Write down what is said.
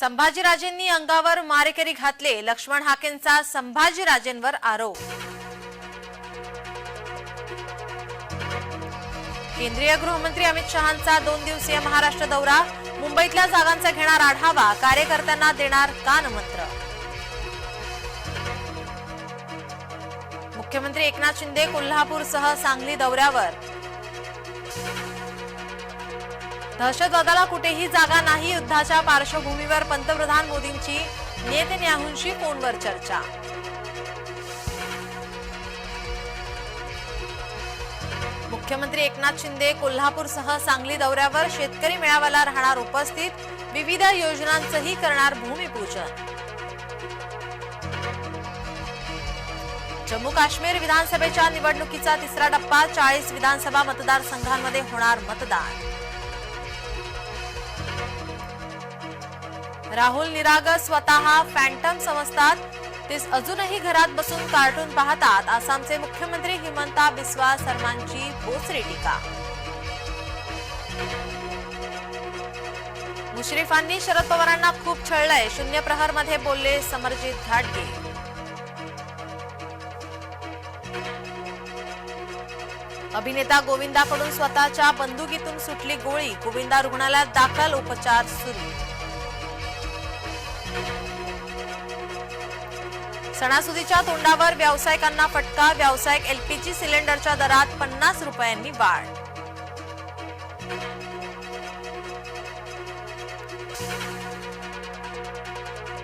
संभाजीराजेंनी अंगावर मारेकरी घातले लक्ष्मण हाकेंचा संभाजीराजेंवर आरोप. केंद्रीय गृहमंत्री अमित शहांचा दोन दिवसीय महाराष्ट्र दौरा. मुंबईतल्या जागांचा घेणार आढावा कार्यकर्त्यांना देणार कानमंत्र. मुख्यमंत्री एकनाथ शिंदे कोल्हापूरसह सांगली दौऱ्यावर. दहशतवादाला कुठेही जागा नाही युद्धाच्या पार्श्वभूमीवर पंतप्रधान मोदींची नेतन्याहूंशी फोनवर चर्चा. मुख्यमंत्री एकनाथ शिंदे कोल्हापूरसह सांगली दौऱ्यावर शेतकरी मेळाव्याला राहणार उपस्थित विविध योजनांचंही करणार भूमिपूजन. जम्मू काश्मीर विधानसभेच्या निवडणुकीचा तिसरा टप्पा चाळीस विधानसभा मतदारसंघांमध्ये होणार मतदान. राहुल निरागस स्वतः फॅन्टम समजतात. ते अजूनही घरात बसून कार्टून पाहतात. आसामचे मुख्यमंत्री हिमंता बिस्वा शर्मांची बोचरी टीका. मुश्रीफांनी शरद पवारांना खूप छळलंय. शून्य प्रहरमध्ये बोलले समरजित घाटगे. अभिनेता गोविंदाकडून स्वतःच्या बंदुकीतून सुटली गोळी. गोविंदा रुग्णालयात दाखल उपचार सुरू. सणासुदीच्या तोंडावर व्यावसायिकांना फटका व्यावसायिक एलपीजी सिलेंडरच्या दरात पन्नास रुपयांनी वाढ.